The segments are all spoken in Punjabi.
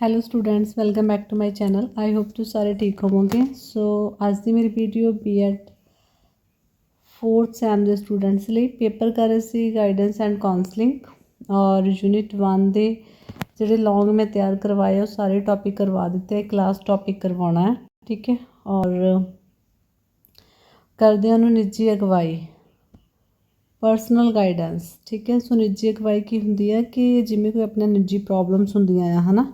Hello students welcome back to my channel I hope ਤੁਸੀਂ ਸਾਰੇ ਠੀਕ ਹੋਵੋਗੇ ਸੋ ਅੱਜ ਦੀ ਮੇਰੀ ਵੀਡੀਓ ਬੀਐਡ 4th ਸੈਮ ਦੇ ਸਟੂਡੈਂਟਸ ਲਈ ਪੇਪਰ ਕਰ ਰਹੀ ਸੀ ਗਾਈਡੈਂਸ ਐਂਡ ਕਾਉਂਸਲਿੰਗ ਔਰ ਯੂਨਿਟ 1 ਦੇ ਜਿਹੜੇ ਲੌਂਗ ਮੈਂ ਤਿਆਰ ਕਰਵਾਏ ਉਹ ਸਾਰੇ ਟੌਪਿਕ ਕਰਵਾ ਦਿੱਤੇ ਹੈ ਕਲਾਸ ਟੌਪਿਕ ਕਰਵਾਉਣਾ ਹੈ ਠੀਕ ਹੈ ਔਰ ਕਰਦੇ ਹਾਂ ਉਹਨੂੰ ਨਿੱਜੀ ਅਗਵਾਈ ਪਰਸਨਲ ਗਾਈਡੈਂਸ ਠੀਕ ਹੈ ਸੋ ਨਿੱਜੀ ਅਗਵਾਈ ਕੀ ਹੁੰਦੀ ਹੈ ਕਿ ਜਿਵੇਂ ਕੋਈ ਆਪਣਾ ਨਿੱਜੀ ਪ੍ਰੋਬਲਮਸ ਹੁੰਦੀਆਂ ਆ ਹਨਾ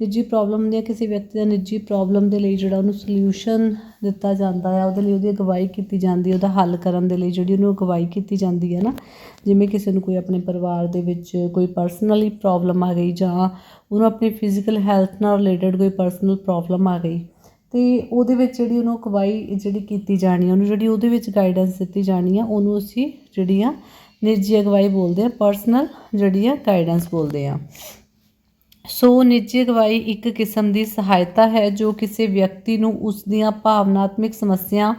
ਨਿੱਜੀ ਪ੍ਰੋਬਲਮ ਹੁੰਦੀ ਕਿਸੇ ਵਿਅਕਤੀ ਦਾ ਨਿੱਜੀ ਪ੍ਰੋਬਲਮ ਦੇ ਲਈ ਜਿਹੜਾ ਉਹਨੂੰ ਸੋਲੂਸ਼ਨ ਦਿੱਤਾ ਜਾਂਦਾ ਆ, ਉਹਦੇ ਲਈ ਉਹਦੀ ਅਗਵਾਈ ਕੀਤੀ ਜਾਂਦੀ ਉਹਦਾ ਹੱਲ ਕਰਨ ਦੇ ਲਈ ਜਿਹੜੀ ਉਹਨੂੰ ਅਗਵਾਈ ਕੀਤੀ ਜਾਂਦੀ ਹੈ ਨਾ, ਜਿਵੇਂ ਕਿਸੇ ਨੂੰ ਕੋਈ ਆਪਣੇ ਪਰਿਵਾਰ ਦੇ ਵਿੱਚ ਕੋਈ ਪਰਸਨਲੀ ਪ੍ਰੋਬਲਮ ਆ ਗਈ ਜਾਂ ਉਹਨੂੰ ਆਪਣੀ ਫਿਜ਼ੀਕਲ ਹੈਲਥ ਨਾਲ ਰਿਲੇਟਡ ਕੋਈ ਪਰਸਨਲ ਪ੍ਰੋਬਲਮ ਆ ਗਈ, ਤੇ ਉਹਦੇ ਵਿੱਚ ਜਿਹੜੀ ਉਹਨੂੰ ਅਗਵਾਈ ਜਿਹੜੀ ਕੀਤੀ ਜਾਣੀ ਆ, ਉਹਨੂੰ ਜਿਹੜੀ ਉਹਦੇ ਵਿੱਚ ਗਾਈਡੈਂਸ ਦਿੱਤੀ ਜਾਣੀ ਆ, ਉਹਨੂੰ ਅਸੀਂ ਜਿਹੜੀ ਆ ਨਿੱਜੀ ਅਗਵਾਈ ਬੋਲਦੇ ਆ ਪਰਸਨਲ ਜਿਹੜੀ ਆ ਗਾਈਡੈਂਸ ਬੋਲਦੇ ਆ। ਸੋ ਨਿੱਜੀ ਅਗਵਾਈ ਇੱਕ ਕਿਸਮ ਦੀ ਸਹਾਇਤਾ ਹੈ ਜੋ ਕਿਸੇ ਵਿਅਕਤੀ ਨੂੰ ਉਸ ਦੀਆਂ ਭਾਵਨਾਤਮਕ ਸਮੱਸਿਆ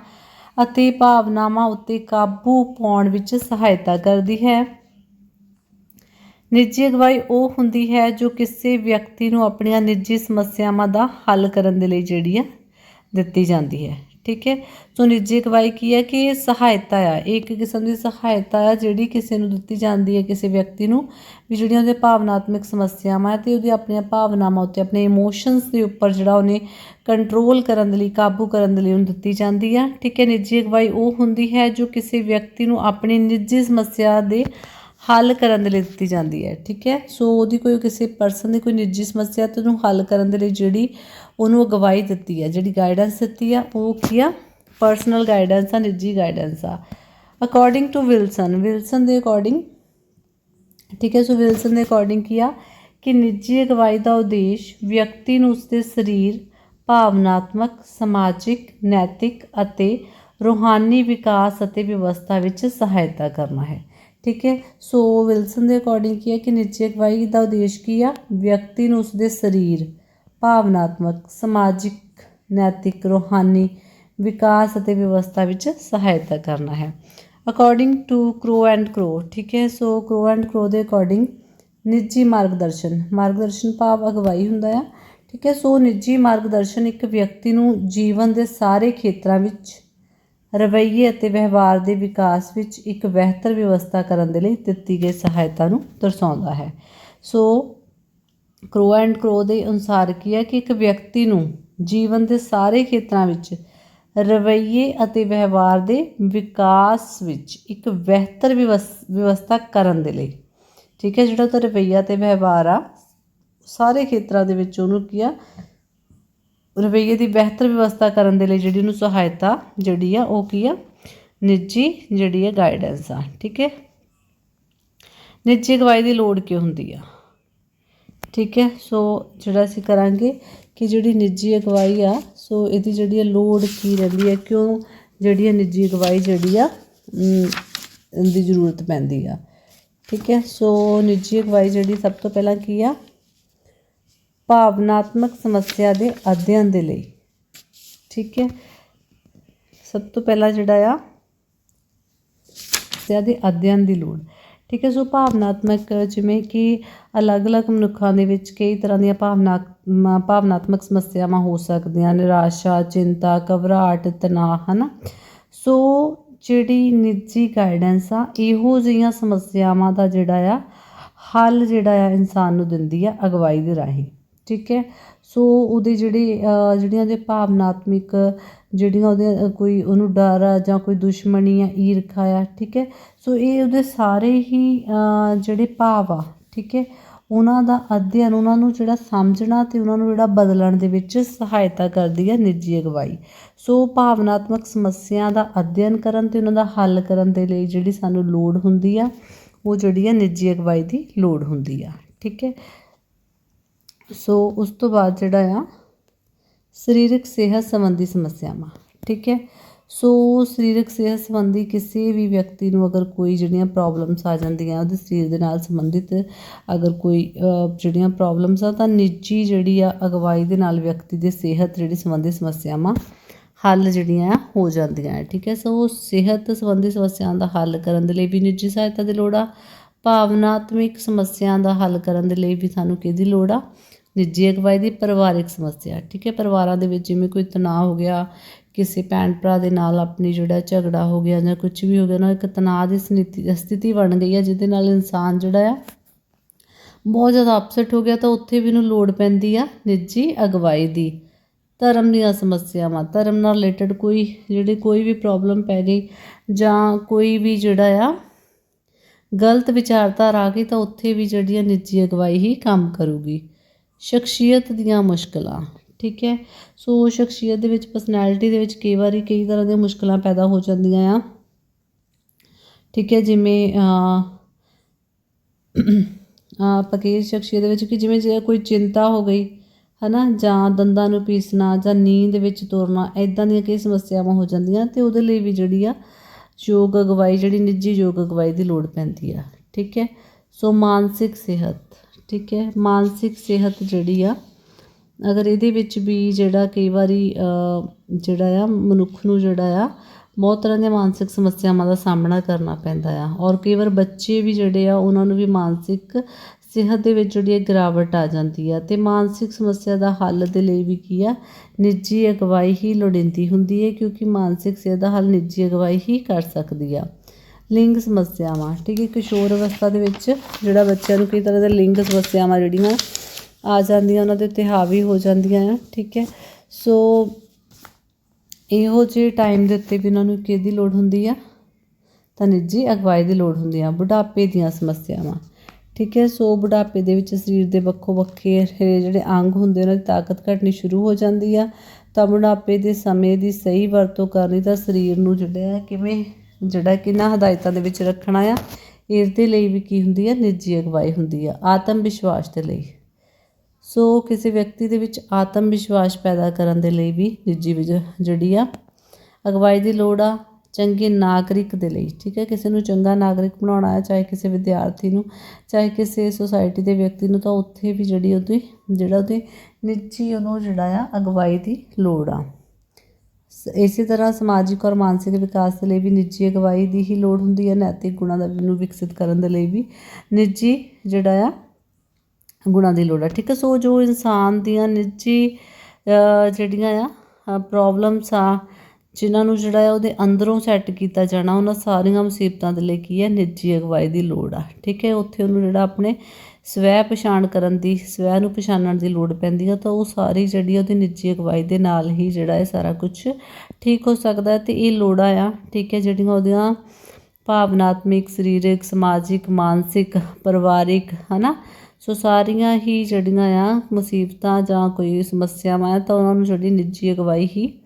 ਅਤੇ ਭਾਵਨਾਵਾਂ ਉੱਤੇ ਕਾਬੂ ਪਾਉਣ ਵਿੱਚ ਸਹਾਇਤਾ ਕਰਦੀ ਹੈ। ਨਿੱਜੀ ਅਗਵਾਈ ਉਹ ਹੁੰਦੀ ਹੈ ਜੋ ਕਿਸੇ ਵਿਅਕਤੀ ਨੂੰ ਆਪਣੀਆਂ ਨਿੱਜੀ ਸਮੱਸਿਆਵਾਂ ਦਾ ਹੱਲ ਕਰਨ ਦੇ ਲਈ ਜਿਹੜੀ ਆ ਦਿੱਤੀ ਜਾਂਦੀ ਹੈ। ਠੀਕ ਹੈ? ਸੋ ਨਿੱਜੀ ਅਗਵਾਈ ਕੀ ਹੈ ਕਿ ਇਹ ਸਹਾਇਤਾ ਆ। ਇਹ ਇੱਕ ਕਿਸਮ ਦੀ ਸਹਾਇਤਾ ਆ ਜਿਹੜੀ ਕਿਸੇ ਨੂੰ ਦਿੱਤੀ ਜਾਂਦੀ ਹੈ ਕਿਸੇ ਵਿਅਕਤੀ ਨੂੰ ਵੀ ਜਿਹੜੀਆਂ ਉਹਦੇ ਭਾਵਨਾਤਮਕ ਸਮੱਸਿਆਵਾਂ ਤੇ ਉਹਦੀ ਆਪਣੀਆਂ ਭਾਵਨਾਵਾਂ ਉੱਤੇ, ਆਪਣੇ ਇਮੋਸ਼ਨਸ ਦੇ ਉੱਪਰ ਜਿਹੜਾ ਉਹਨੇ ਕੰਟਰੋਲ ਕਰਨ ਦੇ ਲਈ, ਕਾਬੂ ਕਰਨ ਦੇ ਲਈ ਉਹਨੂੰ ਦਿੱਤੀ ਜਾਂਦੀ ਆ। ਠੀਕ ਹੈ? ਨਿੱਜੀ ਅਗਵਾਈ ਉਹ ਹੁੰਦੀ ਹੈ ਜੋ ਕਿਸੇ ਵਿਅਕਤੀ ਨੂੰ ਆਪਣੀ ਨਿੱਜੀ ਸਮੱਸਿਆ ਦੇ ਹੱਲ ਕਰਨ ਦੇ ਲਈ ਦਿੱਤੀ ਜਾਂਦੀ ਹੈ, ਠੀਕ ਹੈ? ਸੋ ਉਹਦੀ ਕੋਈ ਕਿਸੇ ਪਰਸਨ ਦੀ ਕੋਈ ਨਿੱਜੀ ਸਮੱਸਿਆ ਤੇ ਉਹਨੂੰ ਹੱਲ ਕਰਨ ਦੇ ਲਈ ਜਿਹੜੀ ਉਹਨੂੰ ਅਗਵਾਈ ਦਿੱਤੀ ਹੈ, ਜਿਹੜੀ ਗਾਈਡੈਂਸ ਦਿੱਤੀ ਆ, ਉਹ ਕੀ ਆ? ਪਰਸਨਲ ਗਾਈਡੈਂਸ ਆ, ਨਿੱਜੀ ਗਾਈਡੈਂਸ ਆ। ਅਕੋਰਡਿੰਗ ਟੂ ਵਿਲਸਨ ਵਿਲਸਨ ਦੇ ਅਕੋਰਡਿੰਗ ਠੀਕ ਹੈ? ਸੋ ਵਿਲਸਨ ਦੇ ਅਕੋਰਡਿੰਗ ਕੀ ਆ? ਕਿ ਨਿੱਜੀ ਅਗਵਾਈ ਦਾ ਉਦੇਸ਼ ਵਿਅਕਤੀ ਨੂੰ ਉਸਦੇ ਸਰੀਰ, ਭਾਵਨਾਤਮਕ, ਸਮਾਜਿਕ, ਨੈਤਿਕ ਅਤੇ ਰੂਹਾਨੀ ਵਿਕਾਸ ਅਤੇ ਵਿਵਸਥਾ ਵਿੱਚ ਸਹਾਇਤਾ ਕਰਨਾ ਹੈ। ਠੀਕ ਹੈ? ਸੋ ਵਿਲਸਨ ਦੇ ਅਕੋਰਡਿੰਗ ਕੀ ਹੈ ਕਿ ਨਿੱਜੀ ਅਗਵਾਈ ਦਾ ਉਦੇਸ਼ ਕੀ ਆ? ਵਿਅਕਤੀ ਨੂੰ ਉਸਦੇ ਸਰੀਰ, ਭਾਵਨਾਤਮਕ, ਸਮਾਜਿਕ, ਨੈਤਿਕ, ਰੂਹਾਨੀ ਵਿਕਾਸ ਅਤੇ ਵਿਵਸਥਾ ਵਿੱਚ ਸਹਾਇਤਾ ਕਰਨਾ ਹੈ। According to Crow and Crow ਠੀਕ ਹੈ? ਸੋ ਕ੍ਰੋ ਐਂਡ ਕ੍ਰੋ ਦੇ ਅਕੋਰਡਿੰਗ ਨਿੱਜੀ ਮਾਰਗਦਰਸ਼ਨ ਮਾਰਗਦਰਸ਼ਨ ਭਾਵ ਅਗਵਾਈ ਹੁੰਦਾ ਆ। ਠੀਕ ਹੈ? ਸੋ ਨਿੱਜੀ ਮਾਰਗਦਰਸ਼ਨ ਇੱਕ ਵਿਅਕਤੀ ਨੂੰ ਜੀਵਨ ਦੇ ਸਾਰੇ ਖੇਤਰਾਂ ਵਿੱਚ ਰਵੱਈਏ ਅਤੇ ਵਿਵਹਾਰ ਦੇ ਵਿਕਾਸ ਵਿੱਚ ਇੱਕ ਬਿਹਤਰ ਵਿਵਸਥਾ ਕਰਨ ਦੇ ਲਈ ਦਿੱਤੀ ਗਈ ਸਹਾਇਤਾ ਨੂੰ ਦਰਸਾਉਂਦਾ ਹੈ। ਸੋ, ਕਰੋ ਐਂਡ ਕਰੋ ਦੇ ਅਨੁਸਾਰ ਕੀ ਹੈ ਕਿ ਇੱਕ ਵਿਅਕਤੀ ਨੂੰ ਜੀਵਨ ਦੇ ਸਾਰੇ ਖੇਤਰਾਂ ਵਿੱਚ ਰਵੱਈਏ ਅਤੇ ਵਿਵਹਾਰ ਦੇ ਵਿਕਾਸ ਵਿੱਚ ਇੱਕ ਬਿਹਤਰ ਵਿਵਸ- ਵਿਵਸਥਾ ਕਰਨ ਦੇ ਲਈ। ਠੀਕ ਹੈ, ਜਿਹੜਾ ਤਾਂ ਰਵੱਈਆ ਤੇ ਵਿਵਹਾਰ ਆ ਸਾਰੇ ਖੇਤਰਾਂ ਦੇ ਵਿੱਚ ਉਹਨੂੰ ਕੀ ਆ ਰਵੱਈਏ ਦੀ ਬਿਹਤਰ ਵਿਵਸਥਾ ਕਰਨ ਦੇ ਲਈ ਜਿਹੜੀ ਉਹਨੂੰ ਸਹਾਇਤਾ ਜਿਹੜੀ ਆ, ਉਹ ਕੀ ਆ? ਨਿੱਜੀ ਜਿਹੜੀ ਆ ਗਾਈਡੈਂਸ ਆ, ਠੀਕ ਹੈ? ਨਿੱਜੀ ਅਗਵਾਈ ਦੀ ਲੋੜ ਕਿਉਂ ਹੁੰਦੀ ਆ? ਠੀਕ ਹੈ, ਸੋ ਜਿਹੜਾ ਅਸੀਂ ਕਰਾਂਗੇ ਕਿ ਜਿਹੜੀ ਨਿੱਜੀ ਅਗਵਾਈ ਆ, ਸੋ ਇਹਦੀ ਜਿਹੜੀ ਆ ਲੋੜ ਕੀ ਰਹਿੰਦੀ ਹੈ ਕਿਉਂ ਜਿਹੜੀ ਆ ਨਿੱਜੀ ਅਗਵਾਈ ਜਿਹੜੀ ਆ ਦੀ ਜ਼ਰੂਰਤ ਪੈਂਦੀ ਆ, ਠੀਕ ਹੈ? ਸੋ ਨਿੱਜੀ ਅਗਵਾਈ ਜਿਹੜੀ ਸਭ ਤੋਂ ਪਹਿਲਾਂ ਕੀ ਆ? ਭਾਵਨਾਤਮਕ ਸਮੱਸਿਆ ਦੇ ਅਧਿਐਨ ਦੇ ਲਈ। ਠੀਕ ਹੈ? ਸਭ ਤੋਂ ਪਹਿਲਾਂ ਜਿਹੜਾ ਆ, ਸਮੱਸਿਆ ਦੇ ਅਧਿਐਨ ਦੀ ਲੋੜ। ਠੀਕ ਹੈ, ਸੋ ਭਾਵਨਾਤਮਕ ਜਿਵੇਂ ਕਿ ਅਲੱਗ-ਅਲੱਗ ਮਨੁੱਖਾਂ ਦੇ ਵਿੱਚ ਕਈ ਤਰ੍ਹਾਂ ਦੀਆਂ ਭਾਵਨਾ ਭਾਵਨਾਤਮਕ ਸਮੱਸਿਆਵਾਂ ਹੋ ਸਕਦੀਆਂ ਨਿਰਾਸ਼ਾ, ਚਿੰਤਾ, ਘਬਰਾਹਟ, ਤਣਾਅ, ਹਨਾ? ਸੋ ਜਿਹੜੀ ਨਿੱਜੀ ਗਾਈਡੈਂਸ ਆ, ਇਹੋ ਜਿਹੀਆਂ ਸਮੱਸਿਆਵਾਂ ਦਾ ਜਿਹੜਾ ਆ, ਹੱਲ ਜਿਹੜਾ ਆ, ਇਨਸਾਨ ਨੂੰ ਦਿੰਦੀ ਆ ਅਗਵਾਈ ਦੇ ਰਾਹੀਂ। ਠੀਕ ਹੈ? ਸੋ ਉਹਦੇ ਜਿਹੜੇ ਜਿਹੜੀਆਂ ਉਹਦੇ ਭਾਵਨਾਤਮਕ, ਜਿਹੜੀਆਂ ਉਹਦੇ ਕੋਈ ਉਹਨੂੰ ਡਰ ਆ ਜਾਂ ਕੋਈ ਦੁਸ਼ਮਣੀ ਆ, ਈਰਖਾ ਆ, ਠੀਕ ਹੈ? ਸੋ ਇਹ ਉਹਦੇ ਸਾਰੇ ਹੀ ਜਿਹੜੇ ਭਾਵ ਆ, ਠੀਕ ਹੈ? ਉਹਨਾਂ ਦਾ ਅਧਿਐਨ, ਉਹਨਾਂ ਨੂੰ ਜਿਹੜਾ ਸਮਝਣਾ ਤੇ ਉਹਨਾਂ ਨੂੰ ਜਿਹੜਾ ਬਦਲਣ ਦੇ ਵਿੱਚ ਸਹਾਇਤਾ ਕਰਦੀ ਹੈ ਨਿੱਜੀ ਅਗਵਾਈ। ਸੋ ਭਾਵਨਾਤਮਕ ਸਮੱਸਿਆ ਦਾ ਅਧਿਐਨ ਕਰਨ ਤੇ ਉਹਨਾਂ ਦਾ ਹੱਲ ਕਰਨ ਦੇ ਲਈ ਜਿਹੜੀ ਸਾਨੂੰ ਲੋੜ ਹੁੰਦੀ ਆ, ਉਹ ਜਿਹੜੀ ਹੈ ਨਿੱਜੀ ਅਗਵਾਈ ਦੀ ਲੋੜ ਹੁੰਦੀ ਆ, ਠੀਕ ਹੈ? ਸੋ ਉਸ ਤੋਂ ਬਾਅਦ ਜਿਹੜਾ ਆ, ਸਰੀਰਕ ਸਿਹਤ ਸੰਬੰਧੀ ਸਮੱਸਿਆਵਾਂ, ਠੀਕ ਹੈ? ਸੋ ਸਰੀਰਕ ਸਿਹਤ ਸੰਬੰਧੀ ਕਿਸੇ ਵੀ ਵਿਅਕਤੀ ਨੂੰ ਅਗਰ ਕੋਈ ਜਿਹੜੀਆਂ ਪ੍ਰੋਬਲਮਸ ਆ ਜਾਂਦੀਆਂ ਉਹਦੇ ਸਰੀਰ ਦੇ ਨਾਲ ਸੰਬੰਧਿਤ, ਅਗਰ ਕੋਈ ਜਿਹੜੀਆਂ ਪ੍ਰੋਬਲਮਸ ਆ ਤਾਂ ਨਿੱਜੀ ਜਿਹੜੀ ਆ ਅਗਵਾਈ ਦੇ ਨਾਲ ਵਿਅਕਤੀ ਦੇ ਸਿਹਤ ਜਿਹੜੀ ਸੰਬੰਧੀ ਸਮੱਸਿਆਵਾਂ ਹੱਲ ਜਿਹੜੀਆਂ ਆ ਹੋ ਜਾਂਦੀਆਂ ਹੈ ਠੀਕ ਹੈ? ਸੋ ਸਿਹਤ ਸੰਬੰਧੀ ਸਮੱਸਿਆਵਾਂ ਦਾ ਹੱਲ ਕਰਨ ਦੇ ਲਈ ਵੀ ਨਿੱਜੀ ਸਹਾਇਤਾ ਦੀ ਲੋੜ ਆ, ਭਾਵਨਾਤਮਿਕ ਸਮੱਸਿਆਵਾਂ ਦਾ ਹੱਲ ਕਰਨ ਦੇ ਲਈ ਵੀ ਸਾਨੂੰ ਕਿਹਦੀ ਲੋੜ ਆ? ਨਿੱਜੀ ਅਗਵਾਈ ਦੀ ਪਰਿਵਾਰਿਕ ਸਮੱਸਿਆ, ਠੀਕ ਹੈ? ਪਰਿਵਾਰਾਂ ਦੇ ਵਿੱਚ ਜਿਵੇਂ ਕੋਈ ਤਣਾਅ ਹੋ ਗਿਆ, ਕਿਸੇ ਭੈਣ ਭਰਾ ਦੇ ਨਾਲ ਆਪਣੀ ਜਿਹੜਾ ਝਗੜਾ ਹੋ ਗਿਆ ਜਾਂ ਕੁਝ ਵੀ ਹੋ ਗਿਆ, ਨਾ ਇੱਕ ਤਣਾਅ ਦੀ ਸਥਿਤੀ ਸਥਿਤੀ ਬਣ ਗਈ ਹੈ ਜਿਹਦੇ ਨਾਲ ਇਨਸਾਨ ਜਿਹੜਾ ਆ, ਬਹੁਤ ਜ਼ਿਆਦਾ ਅਪਸੈਟ ਹੋ ਗਿਆ ਤਾਂ ਉੱਥੇ ਵੀ ਇਹਨੂੰ ਲੋੜ ਪੈਂਦੀ ਆ ਨਿੱਜੀ ਅਗਵਾਈ ਦੀ। ਧਰਮ ਦੀਆਂ ਸਮੱਸਿਆਵਾਂ, ਧਰਮ ਨਾਲ ਰਿਲੇਟਡ ਕੋਈ, ਜਿਹੜੀ ਕੋਈ ਵੀ ਪ੍ਰੋਬਲਮ ਪੈ ਗਈ ਜਾਂ ਕੋਈ ਵੀ ਜਿਹੜਾ ਆ ਗਲਤ ਵਿਚਾਰਧਾਰਾ ਆ ਗਈ ਤਾਂ ਉੱਥੇ ਵੀ ਜਿਹੜੀ ਆ ਨਿੱਜੀ ਅਗਵਾਈ ਹੀ ਕੰਮ ਕਰੂਗੀ। ਸ਼ਖਸੀਅਤ ਦੀਆਂ ਮੁਸ਼ਕਲਾਂ, ਠੀਕ ਹੈ? ਸੋ ਸ਼ਖਸੀਅਤ ਦੇ ਵਿੱਚ ਪਰਸਨੈਲਿਟੀ ਦੇ ਵਿੱਚ ਕਈ ਵਾਰੀ ਕਈ ਤਰ੍ਹਾਂ ਦੀਆਂ ਮੁਸ਼ਕਲਾਂ ਪੈਦਾ ਹੋ ਜਾਂਦੀਆਂ ਆ। ਠੀਕ ਹੈ, ਜਿਵੇਂ ਅ ਆਪਾਂ ਸ਼ਖਸੀਅਤ ਦੇ ਵਿੱਚ ਕਿ ਜਿਵੇਂ ਜੇ ਕੋਈ ਚਿੰਤਾ ਹੋ ਗਈ, ਹਨਾ, ਜਾਂ ਦੰਦਾਂ ਨੂੰ ਪੀਸਣਾ ਜਾਂ ਨੀਂਦ ਵਿੱਚ ਤੁਰਨਾ ਐਦਾਂ ਦੀਆਂ ਕਈ ਸਮੱਸਿਆਵਾਂ ਹੋ ਜਾਂਦੀਆਂ ਤੇ ਉਹਦੇ ਲਈ ਵੀ ਜਿਹੜੀ ਆ ਯੋਗ ਅਗਵਾਈ, ਜਿਹੜੀ ਨਿੱਜੀ ਯੋਗ ਅਗਵਾਈ ਦੀ ਲੋੜ ਪੈਂਦੀ ਆ। ਠੀਕ ਹੈ? ਸੋ ਮਾਨਸਿਕ ਸਿਹਤ। ਠੀਕ ਹੈ, ਮਾਨਸਿਕ ਸਿਹਤ ਜਿਹੜੀ ਆ, ਅਗਰ ਇਹਦੇ ਵਿੱਚ ਵੀ ਜਿਹੜਾ ਕਈ ਵਾਰੀ ਜਿਹੜਾ ਆ, ਮਨੁੱਖ ਨੂੰ ਜਿਹੜਾ ਆ, ਬਹੁਤ ਤਰ੍ਹਾਂ ਦੀਆਂ ਮਾਨਸਿਕ ਸਮੱਸਿਆਵਾਂ ਦਾ ਸਾਹਮਣਾ ਕਰਨਾ ਪੈਂਦਾ ਆ। ਔਰ ਕਈ ਵਾਰ ਬੱਚੇ ਵੀ ਜਿਹੜੇ ਆ, ਉਹਨਾਂ ਨੂੰ ਵੀ ਮਾਨਸਿਕ ਸਿਹਤ ਦੇ ਵਿੱਚ ਜਿਹੜੀ ਹੈ ਗਿਰਾਵਟ ਆ ਜਾਂਦੀ ਆ। ਤੇ ਮਾਨਸਿਕ ਸਮੱਸਿਆ ਦਾ ਹੱਲ ਦੇ ਲਈ ਵੀ ਕੀ ਆ, ਨਿੱਜੀ ਅਗਵਾਈ ਹੀ ਲੋੜੀਂਦੀ ਹੁੰਦੀ ਹੈ ਕਿਉਂਕਿ ਮਾਨਸਿਕ ਸਿਹਤ ਦਾ ਹੱਲ ਨਿੱਜੀ ਅਗਵਾਈ ਹੀ ਕਰ ਸਕਦੀ ਆ। ਲਿੰਗ ਸਮੱਸਿਆਵਾਂ, ਠੀਕ ਹੈ? ਕਿਸ਼ੋਰ ਅਵਸਥਾ ਦੇ ਵਿੱਚ ਜਿਹੜਾ ਬੱਚਿਆਂ ਨੂੰ ਕਈ ਤਰ੍ਹਾਂ ਦੇ ਲਿੰਗ ਸਮੱਸਿਆਵਾਂ ਜਿਹੜੀਆਂ ਆ ਜਾਂਦੀਆਂ, ਉਹਨਾਂ ਦੇ ਉੱਤੇ ਹਾਵੀ ਹੋ ਜਾਂਦੀਆਂ ਆ, ਠੀਕ ਹੈ? ਸੋ ਇਹੋ ਜਿਹੇ ਟਾਈਮ ਦੇ ਉੱਤੇ ਵੀ ਉਹਨਾਂ ਨੂੰ ਕਿਹਦੀ ਲੋੜ ਹੁੰਦੀ ਆ? ਤਾਂ ਨਿੱਜੀ ਅਗਵਾਈ ਦੀ ਲੋੜ ਹੁੰਦੀ ਆ, ਬੁਢਾਪੇ ਦੀਆਂ ਸਮੱਸਿਆਵਾਂ, ਠੀਕ ਹੈ? ਸੋ ਬੁਢਾਪੇ ਦੇ ਵਿੱਚ ਸਰੀਰ ਦੇ ਵੱਖੋ ਵੱਖਰੇ ਜਿਹੜੇ ਅੰਗ ਹੁੰਦੇ, ਉਹਨਾਂ ਦੀ ਤਾਕਤ ਘਟਣੀ ਸ਼ੁਰੂ ਹੋ ਜਾਂਦੀ ਆ। ਤਾਂ ਬੁਢਾਪੇ ਦੇ ਸਮੇਂ ਦੀ ਸਹੀ ਵਰਤੋਂ ਕਰਨੀ ਤਾਂ ਸਰੀਰ ਨੂੰ ਜਿਹੜਾ ਹੈ, ਕਿਵੇਂ ਜਿਹੜਾ ਕਿੰਨਾ ਹਦਾਇਤਾਂ ਦੇ ਵਿੱਚ ਰੱਖਣਾ ਆ ਇਸ ਦੇ ਲਈ ਵੀ ਕੀ ਹੁੰਦੀ ਆ? ਨਿੱਜੀ ਅਗਵਾਈ ਹੁੰਦੀ ਆ, ਆਤਮ ਵਿਸ਼ਵਾਸ ਦੇ ਲਈ। ਸੋ ਕਿਸੇ ਵਿਅਕਤੀ ਦੇ ਵਿੱਚ ਆਤਮ ਵਿਸ਼ਵਾਸ ਪੈਦਾ ਕਰਨ ਦੇ ਲਈ ਵੀ ਨਿੱਜੀ ਵਿਜ, ਜਿਹੜੀ ਆ, ਅਗਵਾਈ ਦੀ ਲੋੜ ਆ, ਚੰਗੇ ਨਾਗਰਿਕ ਦੇ ਲਈ। ਠੀਕ ਹੈ ਕਿਸੇ ਨੂੰ ਚੰਗਾ ਨਾਗਰਿਕ ਬਣਾਉਣਾ ਹੈ ਚਾਹੇ ਕਿਸੇ ਵਿਦਿਆਰਥੀ ਨੂੰ, ਚਾਹੇ ਕਿਸੇ ਸੁਸਾਇਟੀ ਦੇ ਵਿਅਕਤੀ ਨੂੰ, ਤਾਂ ਉੱਥੇ ਵੀ ਜਿਹੜੀ ਉਹਦੀ, ਜਿਹੜਾ ਉਹਦੇ ਨਿੱਜੀ ਉਹਨੂੰ ਜਿਹੜਾ ਆ, ਅਗਵਾਈ ਦੀ ਲੋੜ ਆ। ਇਸੇ ਤਰ੍ਹਾਂ ਸਮਾਜਿਕ ਔਰ ਮਾਨਸਿਕ ਵਿਕਾਸ ਦੇ ਲਈ ਵੀ ਨਿੱਜੀ ਅਗਵਾਈ ਦੀ ਹੀ ਲੋੜ ਹੁੰਦੀ ਹੈ, ਨੈਤਿਕ ਗੁਣਾਂ ਦਾ ਨੂੰ ਵਿਕਸਿਤ ਕਰਨ ਦੇ ਲਈ ਵੀ ਨਿੱਜੀ ਜਿਹੜਾ ਆ, ਗੁਣਾਂ ਦੀ ਲੋੜ ਹੈ ਠੀਕ ਹੈ, ਸੋ ਜੋ ਇਨਸਾਨ ਦੀਆਂ ਨਿੱਜੀ ਜਿਹੜੀਆਂ ਆ ਪ੍ਰੋਬਲਮਸ ਆ, ਜਿਨ੍ਹਾਂ ਨੂੰ ਜਿਹੜਾ ਆ ਉਹਦੇ ਅੰਦਰੋਂ ਸੈੱਟ ਕੀਤਾ ਜਾਣਾ, ਉਹਨਾਂ ਸਾਰੀਆਂ ਮੁਸੀਬਤਾਂ ਦੇ ਲਈ ਕੀ ਹੈ, ਨਿੱਜੀ ਅਗਵਾਈ ਦੀ ਲੋੜ ਆ। ਠੀਕ ਹੈ, ਉੱਥੇ ਉਹਨੂੰ ਜਿਹੜਾ ਆਪਣੇ ਸਵੈ ਪਛਾਣ ਕਰਨ ਦੀ, ਸਵੈ ਨੂੰ ਪਛਾਣਨ ਦੀ ਲੋੜ ਪੈਂਦੀ ਆ, ਤਾਂ ਉਹ ਸਾਰੀ ਜਿਹੜੀ ਉਹਦੀ ਨਿੱਜੀ ਅਗਵਾਈ ਦੇ ਨਾਲ ਹੀ ਜਿਹੜਾ ਇਹ ਸਾਰਾ ਕੁਝ ਠੀਕ ਹੋ ਸਕਦਾ ਹੈ ਤੇ ਇਹ ਲੋੜਾਂ ਆ, ਠੀਕ ਹੈ, ਜਿਹੜੀਆਂ ਉਹਦੀਆਂ ਭਾਵਨਾਤਮਿਕ, ਸਰੀਰਕ, ਸਮਾਜਿਕ, ਮਾਨਸਿਕ, ਪਰਿਵਾਰਿਕ, ਹਨਾ? ਸੋ ਸਾਰੀਆਂ ਹੀ ਜਿਹੜੀਆਂ ਆ ਮੁਸੀਬਤਾਂ ਜਾਂ ਕੋਈ ਸਮੱਸਿਆਵਾਂ ਆ, ਤਾਂ ਉਹਨਾਂ ਨੂੰ ਜਿਹੜੀ ਨਿੱਜੀ ਅਗਵਾਈ ਹੀ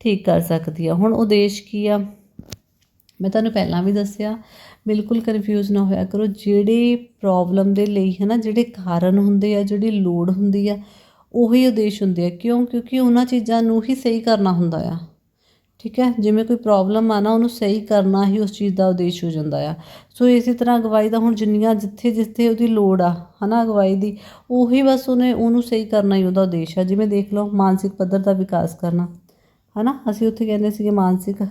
ਠੀਕ ਕਰ ਸਕਦੀ ਆ। ਹੁਣ ਉਦੇਸ਼ ਕੀ ਆ? ਮੈਂ ਤੁਹਾਨੂੰ ਪਹਿਲਾਂ ਵੀ ਦੱਸਿਆ ਬਿਲਕੁਲ ਕਨਫਿਊਜ਼ ਨਾ ਹੋਇਆ ਕਰੋ। ਜਿਹੜੇ ਪ੍ਰੋਬਲਮ ਦੇ ਲਈ ਹੈ ਨਾ, ਜਿਹੜੇ ਕਾਰਨ ਹੁੰਦੇ ਆ, ਜਿਹੜੀ ਲੋੜ ਹੁੰਦੀ ਆ, ਉਹੀ ਉਦੇਸ਼ ਹੁੰਦੇ ਆ। ਕਿਉਂ? ਕਿਉਂਕਿ ਉਹਨਾਂ ਚੀਜ਼ਾਂ ਨੂੰ ਹੀ ਸਹੀ ਕਰਨਾ ਹੁੰਦਾ ਆ। ਠੀਕ ਹੈ? ਜਿਵੇਂ ਕੋਈ ਪ੍ਰੋਬਲਮ ਆ ਨਾ, ਉਹਨੂੰ ਸਹੀ ਕਰਨਾ ਹੀ ਉਸ ਚੀਜ਼ ਦਾ ਉਦੇਸ਼ ਹੋ ਜਾਂਦਾ ਆ। ਸੋ ਇਸੇ ਤਰ੍ਹਾਂ ਅਗਵਾਈ ਦਾ ਹੁਣ ਜਿੰਨੀਆਂ ਜਿੱਥੇ ਜਿੱਥੇ ਉਹਦੀ ਲੋੜ ਆ, ਹਨਾ ਅਗਵਾਈ ਦੀ, ਉਹੀ ਬਸ ਉਹਨੇ, ਉਹਨੂੰ ਸਹੀ ਕਰਨਾ ਹੀ ਉਹਦਾ ਉਦੇਸ਼ ਆ। ਜਿਵੇਂ ਦੇਖ ਲਓ, ਮਾਨਸਿਕ ਪੱਧਰ ਦਾ ਵਿਕਾਸ ਕਰਨਾ। ਹਨਾ? ਅਸੀਂ ਉੱਥੇ ਕਹਿੰਦੇ ਸੀਗੇ ਮਾਨਸਿਕ,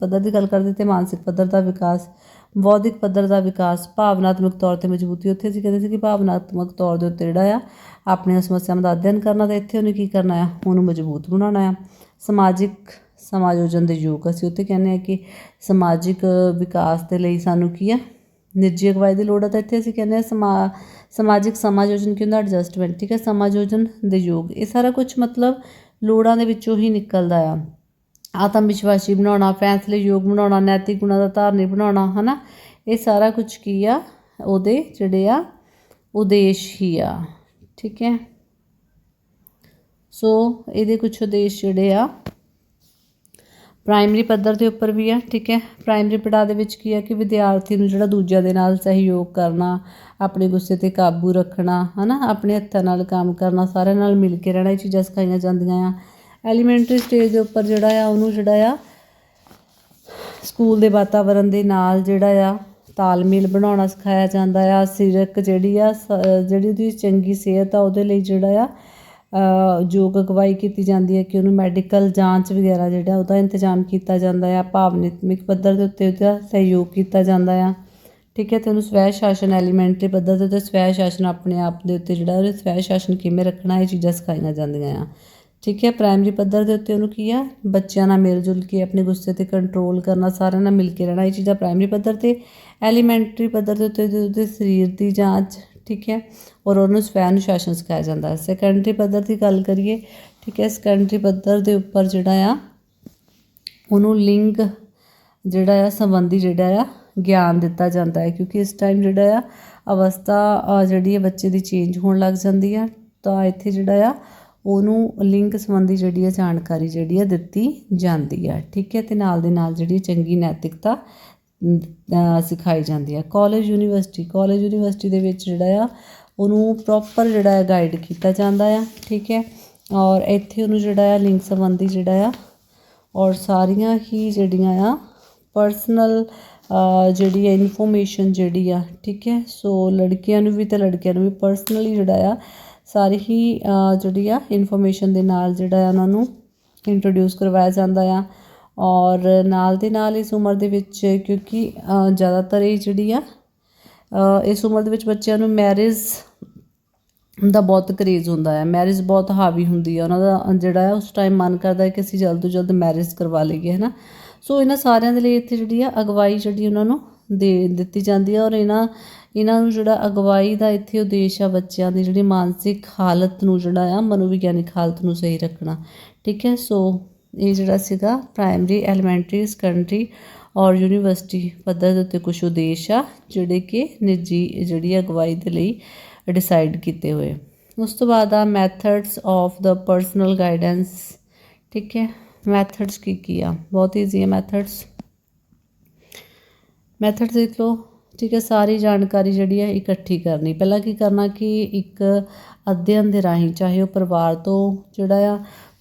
ਪੱਧਰ ਦੀ ਗੱਲ ਕਰਦੇ ਤੇ ਮਾਨਸਿਕ ਪੱਧਰ ਦਾ ਵਿਕਾਸ, ਬੌਧਿਕ ਪੱਧਰ ਦਾ ਵਿਕਾਸ, ਭਾਵਨਾਤਮਕ ਤੌਰ ਤੇ ਮਜ਼ਬੂਤੀ। ਉੱਥੇ ਅਸੀਂ ਕਹਿੰਦੇ ਸੀ ਕਿ ਭਾਵਨਾਤਮਕ ਤੌਰ ਦੇ ਉੱਤੇ ਜਿਹੜਾ ਆ ਆਪਣੀਆਂ ਸਮੱਸਿਆਵਾਂ ਦਾ ਅਧਿਐਨ ਕਰਨਾ ਤੇ ਇੱਥੇ ਉਹਨੇ ਕੀ ਕਰਨਾ ਆ? ਉਹਨੂੰ ਮਜ਼ਬੂਤ ਬਣਾਉਣਾ ਆ। ਸਮਾਜਿਕ ਸਮਾਯੋਜਨ ਦੇ ਯੋਗ, ਅਸੀਂ ਉੱਥੇ ਕਹਿੰਦੇ ਆ ਕਿ ਸਮਾਜਿਕ ਵਿਕਾਸ ਦੇ ਲਈ ਸਾਨੂੰ ਕੀ ਆ? ਨਿੱਜੀ ਅਗਵਾਈ ਦੀ ਲੋੜ ਹੈ ਤਾਂ ਇੱਥੇ ਅਸੀਂ ਕਹਿੰਦੇ ਆ ਸਮਾ, ਸਮਾਜਿਕ ਸਮਾਯੋਜਨ ਕੀ ਹੁੰਦਾ ਐਡਜਸਟਮੈਂਟ ਠੀਕ ਹੈ ਸਮਾਯੋਜਨ ਦੇ ਯੋਗ। ਇਹ ਸਾਰਾ ਕੁਝ ਮਤਲਬ ਲੋੜਾਂ ਦੇ ਵਿੱਚੋਂ ਹੀ ਨਿਕਲਦਾ ਆ। ਆਤਮ ਵਿਸ਼ਵਾਸੀ ਬਣਾਉਣਾ, ਫੈਸਲੇ ਯੋਗ ਬਣਾਉਣਾ, ਨੈਤਿਕ ਗੁਣਾਂ ਦਾ ਧਾਰਨੀ ਬਣਾਉਣਾ, ਹਨਾ? ਇਹ ਸਾਰਾ ਕੁਝ ਕੀ ਆ? ਉਹਦੇ ਜਿਹੜੇ ਆ, ਉਦੇਸ਼ ਹੀ ਆ। ਠੀਕ ਹੈ? ਸੋ ਇਹਦੇ ਕੁਝ ਉਦੇਸ਼ ਜਿਹੜੇ ਆ ਪ੍ਰਾਇਮਰੀ ਪੱਧਰ ਦੇ ਉੱਪਰ ਵੀ ਆ, ਠੀਕ ਹੈ? ਪ੍ਰਾਇਮਰੀ ਪੜਾਅ ਦੇ ਵਿੱਚ ਕੀ ਆ ਕਿ ਵਿਦਿਆਰਥੀ ਨੂੰ ਜਿਹੜਾ ਦੂਜਿਆਂ ਦੇ ਨਾਲ ਸਹਿਯੋਗ ਕਰਨਾ, ਆਪਣੇ ਗੁੱਸੇ ਤੇ ਕਾਬੂ ਰੱਖਣਾ, ਹਨਾ? ਆਪਣੇ ਹੱਥਾਂ ਨਾਲ ਕੰਮ ਕਰਨਾ, ਸਾਰਿਆਂ ਨਾਲ ਮਿਲ ਕੇ ਰਹਿਣਾ, ਇਹ ਚੀਜ਼ਾਂ ਸਿਖਾਈਆਂ ਜਾਂਦੀਆਂ ਆ। ਐਲੀਮੈਂਟਰੀ ਸਟੇਜ ਦੇ ਉੱਪਰ ਜਿਹੜਾ ਆ, ਉਹਨੂੰ ਜਿਹੜਾ ਆ, ਸਕੂਲ ਦੇ ਵਾਤਾਵਰਣ ਦੇ ਨਾਲ ਜਿਹੜਾ ਆ, ਤਾਲਮੇਲ ਬਣਾਉਣਾ ਸਿਖਾਇਆ ਜਾਂਦਾ ਆ। ਸਿਰਕ ਜਿਹੜੀ ਆ, ਸ- ਜਿਹੜੀ ਉਹਦੀ ਚੰਗੀ ਸਿਹਤ ਆ, ਉਹਦੇ ਲਈ ਜਿਹੜਾ ਆ ਯੋਗ ਅਗਵਾਈ ਕੀਤੀ ਜਾਂਦੀ ਹੈ ਕਿ ਉਹਨੂੰ ਮੈਡੀਕਲ ਜਾਂਚ ਵਗੈਰਾ ਜਿਹੜਾ ਉਹਦਾ ਇੰਤਜ਼ਾਮ ਕੀਤਾ ਜਾਂਦਾ ਆ ਭਾਵਨਾਤਮਿਕ ਪੱਧਰ ਦੇ ਉੱਤੇ ਉਹਦਾ ਸਹਿਯੋਗ ਕੀਤਾ ਜਾਂਦਾ ਆ। ਠੀਕ ਹੈ, ਤੇ ਉਹਨੂੰ ਸਵੈ ਸ਼ਾਸਨ ਐਲੀਮੈਂਟਰੀ ਪੱਧਰ ਦੇ ਉੱਤੇ ਸਵੈ ਸ਼ਾਸਨ ਆਪਣੇ ਆਪ ਦੇ ਉੱਤੇ ਜਿਹੜਾ ਉਹ ਸਵੈ ਸ਼ਾਸਨ ਕਿਵੇਂ ਰੱਖਣਾ, ਇਹ ਚੀਜ਼ਾਂ ਸਿਖਾਈਆਂ ਜਾਂਦੀਆਂ ਆ। ਠੀਕ ਹੈ ਪ੍ਰਾਇਮਰੀ ਪੱਧਰ ਦੇ ਉੱਤੇ ਉਹਨੂੰ ਕੀ ਆ? ਬੱਚਿਆਂ ਨਾਲ ਮਿਲ ਜੁਲ ਕੇ ਆਪਣੇ ਗੁੱਸੇ ਤੇ ਕੰਟਰੋਲ ਕਰਨਾ, ਸਾਰਿਆਂ ਨਾਲ ਮਿਲ ਕੇ ਰਹਿਣਾ, ਇਹ ਚੀਜ਼ਾਂ ਪ੍ਰਾਇਮਰੀ ਪੱਧਰ ਤੇ। ਐਲੀਮੈਂਟਰੀ ਪੱਧਰ ਦੇ ਉੱਤੇ ਉਹਦੇ ਸਰੀਰ ਦੀ ਜਾਂਚ ਠੀਕ ਹੈ, ਔਰ ਉਹਨੂੰ ਸਵੈ ਅਨੁਸ਼ਾਸਨ ਸਿਖਾਇਆ ਜਾਂਦਾ ਹੈ। ਸੈਕੰਡਰੀ ਪੱਧਰ ਦੀ ਗੱਲ ਕਰੀਏ, ਠੀਕ ਹੈ ਸੈਕੰਡਰੀ ਪੱਧਰ ਦੇ ਉੱਪਰ ਜਿਹੜਾ ਆ, ਉਹਨੂੰ ਲਿੰਗ ਜਿਹੜਾ ਆ, ਸੰਬੰਧੀ ਜਿਹੜਾ ਆ, ਗਿਆਨ ਦਿੱਤਾ ਜਾਂਦਾ ਹੈ। ਕਿਉਂਕਿ ਇਸ ਟਾਈਮ ਜਿਹੜਾ ਆ, ਅਵਸਥਾ ਜਿਹੜੀ ਹੈ, ਬੱਚੇ ਦੀ ਚੇਂਜ ਹੋਣ ਲੱਗ ਜਾਂਦੀ ਆ। ਤਾਂ ਇੱਥੇ ਜਿਹੜਾ ਆ, ਉਹਨੂੰ ਲਿੰਗ ਸੰਬੰਧੀ ਜਿਹੜੀ ਹੈ ਜਾਣਕਾਰੀ ਜਿਹੜੀ ਹੈ ਦਿੱਤੀ ਜਾਂਦੀ ਆ। ਠੀਕ ਹੈ, ਤੇ ਨਾਲ ਦੇ ਨਾਲ ਜਿਹੜੀ ਚੰਗੀ ਨੈਤਿਕਤਾ ਸਿਖਾਈ ਜਾਂਦੀ ਆ। ਕਾਲਜ ਯੂਨੀਵਰਸਿਟੀ ਕਾਲਜ ਯੂਨੀਵਰਸਿਟੀ ਦੇ ਵਿੱਚ ਜਿਹੜਾ ਆ, ਉਹਨੂੰ ਪ੍ਰੋਪਰ ਜਿਹੜਾ ਹੈ ਗਾਈਡ ਕੀਤਾ ਜਾਂਦਾ ਆ, ਠੀਕ ਹੈ? ਔਰ ਇੱਥੇ ਉਹਨੂੰ ਜਿਹੜਾ ਆ ਲਿੰਗ ਸੰਬੰਧੀ ਜਿਹੜਾ ਆ, ਔਰ ਸਾਰੀਆਂ ਹੀ ਜਿਹੜੀਆਂ ਆ ਪਰਸਨਲ ਜਿਹੜੀ ਹੈ ਇਨਫੋਰਮੇਸ਼ਨ ਜਿਹੜੀ ਆ, ਠੀਕ ਹੈ? ਸੋ ਲੜਕੀਆਂ ਨੂੰ ਵੀ ਤੇ ਲੜਕਿਆਂ ਨੂੰ ਵੀ ਪਰਸਨਲੀ ਜਿਹੜਾ ਆ, ਸਾਰੀ ਹੀ ਜਿਹੜੀ ਆ ਇਨਫੋਰਮੇਸ਼ਨ ਦੇ ਨਾਲ ਜਿਹੜਾ ਆ ਉਹਨਾਂ ਨੂੰ ਇੰਟਰੋਡਿਊਸ ਕਰਵਾਇਆ ਜਾਂਦਾ ਆ। ਔਰ ਨਾਲ ਦੇ ਨਾਲ ਇਸ ਉਮਰ ਦੇ ਵਿੱਚ, ਕਿਉਂਕਿ ਜ਼ਿਆਦਾਤਰ ਇਹ ਜਿਹੜੀ ਆ ਇਸ ਉਮਰ ਦੇ ਵਿੱਚ ਬੱਚਿਆਂ ਨੂੰ ਮੈਰਿਜ ਦਾ ਬਹੁਤ ਕਰੇਜ਼ ਹੁੰਦਾ ਹੈ। ਮੈਰਿਜ ਬਹੁਤ ਹਾਵੀ ਹੁੰਦੀ ਹੈ। ਉਹਨਾਂ ਦਾ ਜਿਹੜਾ ਹੈ, ਉਸ ਟਾਈਮ ਮਨ ਕਰਦਾ ਹੈ ਕਿ ਅਸੀਂ ਜਲਦ ਤੋਂ ਜਲਦ ਮੈਰਿਜ ਕਰਵਾ ਲਈਏ ਹੈ ਨਾ ਸੋ ਇਹਨਾਂ ਸਾਰਿਆਂ ਦੇ ਲਈ ਇੱਥੇ ਜਿਹੜੀ ਆ, ਅਗਵਾਈ ਜਿਹੜੀ ਉਹਨਾਂ ਨੂੰ ਦੇ ਦਿੱਤੀ ਜਾਂਦੀ ਹੈ ਔਰ ਇਹਨਾਂ ਇਹਨਾਂ ਨੂੰ ਜਿਹੜਾ ਅਗਵਾਈ ਦਾ ਇੱਥੇ ਉਦੇਸ਼ ਆ ਬੱਚਿਆਂ ਦੀ, ਜਿਹੜੀ ਮਾਨਸਿਕ ਹਾਲਤ ਨੂੰ ਜਿਹੜਾ ਆ, ਮਨੋਵਿਗਿਆਨਿਕ ਹਾਲਤ ਨੂੰ ਸਹੀ ਰੱਖਣਾ। ਠੀਕ ਹੈ? ਸੋ ਇਹ ਜਿਹੜਾ ਸੀਗਾ ਪ੍ਰਾਇਮਰੀ ਐਲੀਮੈਂਟਰੀ ਸੈਕੰਡਰੀ ਔਰ ਯੂਨੀਵਰਸਿਟੀ ਪੱਧਰ ਦੇ ਉੱਤੇ ਕੁਝ ਉਦੇਸ਼ ਆ, ਜਿਹੜੇ ਕਿ ਨਿੱਜੀ ਜਿਹੜੀ ਅਗਵਾਈ ਦੇ ਲਈ ਡਿਸਾਈਡ ਕੀਤੇ ਹੋਏ। ਉਸ ਤੋਂ ਬਾਅਦ ਆ ਮੈਥਡਸ ਆਫ ਦਾ ਪਰਸਨਲ ਗਾਈਡੈਂਸ ਠੀਕ ਹੈ? ਮੈਥਡਸ ਕੀ ਕੀ ਆ? ਬਹੁਤ ਈਜ਼ੀ ਹੈ ਮੈਥਡਸ ਮੈਥਡ ਦੇਖ ਲਓ, ਠੀਕ ਹੈ, ਸਾਰੀ ਜਾਣਕਾਰੀ ਜਿਹੜੀ ਹੈ ਇਕੱਠੀ ਕਰਨੀ। ਪਹਿਲਾਂ ਕੀ ਕਰਨਾ ਕਿ ਇੱਕ ਅਧਿਐਨ ਦੇ ਰਾਹੀਂ, ਚਾਹੇ ਉਹ ਪਰਿਵਾਰ ਤੋਂ ਜਿਹੜਾ ਆ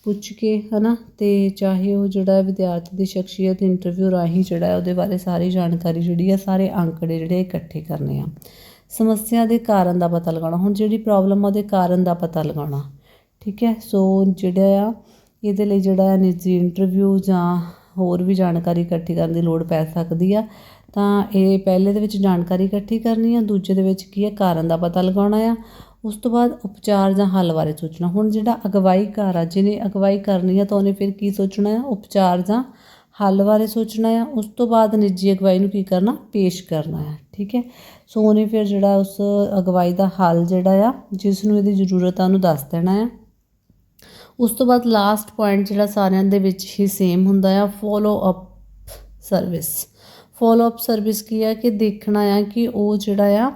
ਪੁੱਛ ਕੇ ਹੈ ਨਾ ਅਤੇ ਚਾਹੇ ਉਹ ਜਿਹੜਾ ਵਿਦਿਆਰਥੀ ਦੀ ਸ਼ਖਸੀਅਤ ਇੰਟਰਵਿਊ ਰਾਹੀਂ ਜਿਹੜਾ ਉਹਦੇ ਬਾਰੇ ਸਾਰੀ ਜਾਣਕਾਰੀ ਜਿਹੜੀ ਆ, ਸਾਰੇ ਅੰਕੜੇ ਜਿਹੜੇ ਇਕੱਠੇ ਕਰਨੇ ਆ। ਸਮੱਸਿਆ ਦੇ ਕਾਰਨ ਦਾ ਪਤਾ ਲਗਾਉਣਾ। ਹੁਣ ਜਿਹੜੀ ਪ੍ਰੋਬਲਮ ਆ, ਉਹਦੇ ਕਾਰਨ ਦਾ ਪਤਾ ਲਗਾਉਣਾ। ਠੀਕ ਹੈ? ਸੋ ਜਿਹੜਾ ਆ, ਇਹਦੇ ਲਈ ਜਿਹੜਾ ਹੈ, ਨਿੱਜੀ ਇੰਟਰਵਿਊ ਜਾਂ ਹੋਰ ਵੀ ਜਾਣਕਾਰੀ ਇਕੱਠੀ ਕਰਨ ਦੀ ਲੋੜ ਪੈ ਸਕਦੀ ਆ, ਤਾਂ ਇਹ ਪਹਿਲੇ ਦੇ ਵਿੱਚ ਜਾਣਕਾਰੀ ਇਕੱਠੀ ਕਰਨੀ ਆ, ਦੂਜੇ ਦੇ ਵਿੱਚ ਕੀ ਹੈ, ਕਾਰਨ ਦਾ ਪਤਾ ਲਗਾਉਣਾ ਆ। ਉਸ ਤੋਂ ਬਾਅਦ ਉਪਚਾਰ ਜਾਂ ਹੱਲ ਬਾਰੇ ਸੋਚਣਾ। ਹੁਣ ਜਿਹੜਾ ਅਗਵਾਈਕਾਰ ਆ, ਜਿਹਨੇ ਅਗਵਾਈ ਕਰਨੀ ਆ ਤਾਂ ਉਹਨੇ ਫਿਰ ਕੀ ਸੋਚਣਾ ਆ? ਉਪਚਾਰ ਜਾਂ ਹੱਲ ਬਾਰੇ ਸੋਚਣਾ ਆ। ਉਸ ਤੋਂ ਬਾਅਦ ਨਿੱਜੀ ਅਗਵਾਈ ਨੂੰ ਕੀ ਕਰਨਾ? ਪੇਸ਼ ਕਰਨਾ ਆ, ਠੀਕ ਹੈ? ਸੋ ਉਹਨੇ ਫਿਰ ਜਿਹੜਾ ਉਸ ਅਗਵਾਈ ਦਾ ਹੱਲ ਜਿਹੜਾ ਆ, ਜਿਸ ਨੂੰ ਇਹਦੀ ਜ਼ਰੂਰਤ ਆ, ਉਹਨੂੰ ਦੱਸ ਦੇਣਾ ਆ। ਉਸ ਤੋਂ ਬਾਅਦ ਲਾਸਟ ਪੁਆਇੰਟ ਜਿਹੜਾ ਸਾਰਿਆਂ ਦੇ ਵਿੱਚ ਹੀ ਸੇਮ ਹੁੰਦਾ ਆ follow up service follow up service ਕੀ ਆ? ਕਿ ਦੇਖਣਾ ਆ ਕਿ ਉਹ ਜਿਹੜਾ ਆ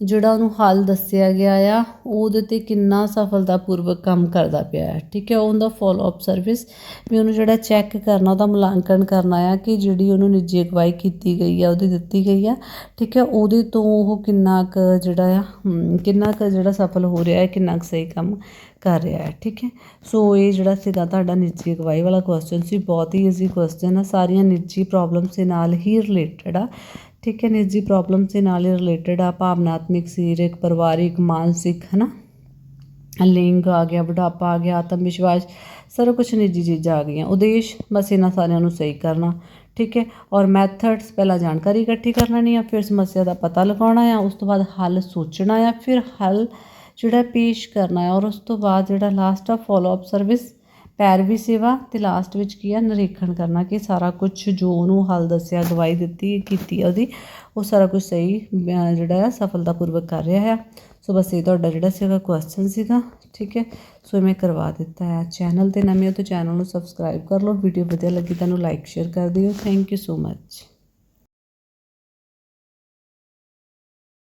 ਜਿਹੜਾ ਉਹਨੂੰ ਹੱਲ ਦੱਸਿਆ ਗਿਆ ਆ, ਉਹਦੇ ਤੇ ਕਿੰਨਾ ਸਫਲਤਾਪੂਰਵਕ ਕੰਮ ਕਰਦਾ ਪਿਆ ਹੈ। ਠੀਕ ਹੈ, ਉਹਦਾ ਫੋਲੋ ਅਪ ਸਰਵਿਸ ਵੀ ਉਹਨੂੰ ਜਿਹੜਾ ਚੈੱਕ ਕਰਨਾ, ਉਹਦਾ ਮੁਲਾਂਕਣ ਕਰਨਾ ਆ ਕਿ ਜਿਹੜੀ ਉਹਨੂੰ ਨਿੱਜੀ ਅਗਵਾਈ ਕੀਤੀ ਗਈ ਆ, ਉਹਦੀ ਦਿੱਤੀ ਗਈ ਆ। ਠੀਕ ਹੈ, ਉਹਦੇ ਤੋਂ ਉਹ ਕਿੰਨਾ ਕੁ ਜਿਹੜਾ ਆ ਕਿੰਨਾ ਕੁ ਜਿਹੜਾ ਸਫਲ ਹੋ ਰਿਹਾ ਹੈ, ਕਿੰਨਾ ਕੁ ਸਹੀ ਕੰਮ ਕਰ ਰਿਹਾ ਹੈ। ਠੀਕ ਹੈ, ਸੋ ਇਹ ਜਿਹੜਾ ਸੀਗਾ ਤੁਹਾਡਾ ਨਿੱਜੀ ਅਗਵਾਈ ਵਾਲਾ ਕੁਐਸਚਨ ਸੀ, ਬਹੁਤ ਹੀ ਈਜ਼ੀ ਕੁਐਸਚਨ ਆ। ਸਾਰੀਆਂ ਨਿੱਜੀ ਪ੍ਰੋਬਲਮਸ ਦੇ ਨਾਲ ਹੀ ਰਿਲੇਟਡ ਆ। ਠੀਕ ਹੈ ਨਿੱਜੀ ਪ੍ਰੋਬਲਮਸ ਦੇ ਨਾਲ ਹੀ ਰਿਲੇਟਡ ਆ, ਭਾਵਨਾਤਮਿਕ, ਸਰੀਰਕ, ਪਰਿਵਾਰਿਕ, ਮਾਨਸਿਕ ਹੈ ਨਾ ਲਿੰਗ ਆ ਗਿਆ, ਬੁਢਾਪਾ ਆ ਗਿਆ, ਆਤਮ ਵਿਸ਼ਵਾਸ, ਸਾਰਾ ਕੁਝ ਨਿੱਜੀ ਚੀਜ਼ਾਂ ਆ ਗਈਆਂ। ਉਦੇਸ਼ ਬਸ ਇਹਨਾਂ ਸਾਰਿਆਂ ਨੂੰ ਸਹੀ ਕਰਨਾ, ਠੀਕ ਹੈ? ਔਰ ਮੈਥਡਸ ਪਹਿਲਾਂ ਜਾਣਕਾਰੀ ਇਕੱਠੀ ਕਰ ਲੈਣੀ ਆ, ਫਿਰ ਸਮੱਸਿਆ ਦਾ ਪਤਾ ਲਗਾਉਣਾ ਆ, ਉਸ ਤੋਂ ਬਾਅਦ ਹੱਲ ਸੋਚਣਾ ਆ, ਫਿਰ ਹੱਲ ਜਿਹੜਾ ਪੇਸ਼ ਕਰਨਾ ਆ, ਔਰ ਉਸ ਤੋਂ ਬਾਅਦ ਜਿਹੜਾ ਲਾਸਟ ਆ ਫੋਲੋ ਅਪ ਸਰਵਿਸ ਪੈਰਵੀ ਸੇਵਾ ਤੇ ਲਾਸਟ ਵਿੱਚ ਕੀ ਆ ਨਿਰੀਖਣ ਕਰਨਾ ਕਿ ਸਾਰਾ ਕੁਝ ਜੋ ਉਹਨੂੰ ਹੱਲ ਦੱਸਿਆ ਗਵਾਈ ਦਿੱਤੀ ਕੀਤੀ ਆ ਉਹਦੀ ਉਹ ਸਾਰਾ ਕੁਝ ਸਹੀ ਅਹ, ਜਿਹੜਾ ਹੈ ਸਫਲਤਾਪੂਰਵਕ ਕਰ ਰਿਹਾ ਹੈ ਸੋ ਬਸ ਇਹ ਤੁਹਾਡਾ ਜਿਹੜਾ ਸੀਗਾ ਕੁਐਸਚਨ ਸੀਗਾ ਠੀਕ ਹੈ? ਸੋ ਇਹ ਮੈਂ ਕਰਵਾ ਦਿੱਤਾ ਹੈ ਚੈਨਲ ਤੇ ਨਵੇਂ ਹੋ ਤਾਂ ਚੈਨਲ ਨੂੰ ਸਬਸਕ੍ਰਾਈਬ ਕਰ ਲਓ। ਵੀਡੀਓ ਵਧੀਆ ਲੱਗੀ ਤਾਂ ਨੂੰ ਲਾਈਕ ਸ਼ੇਅਰ ਕਰ ਦਿਓ। Thank you so much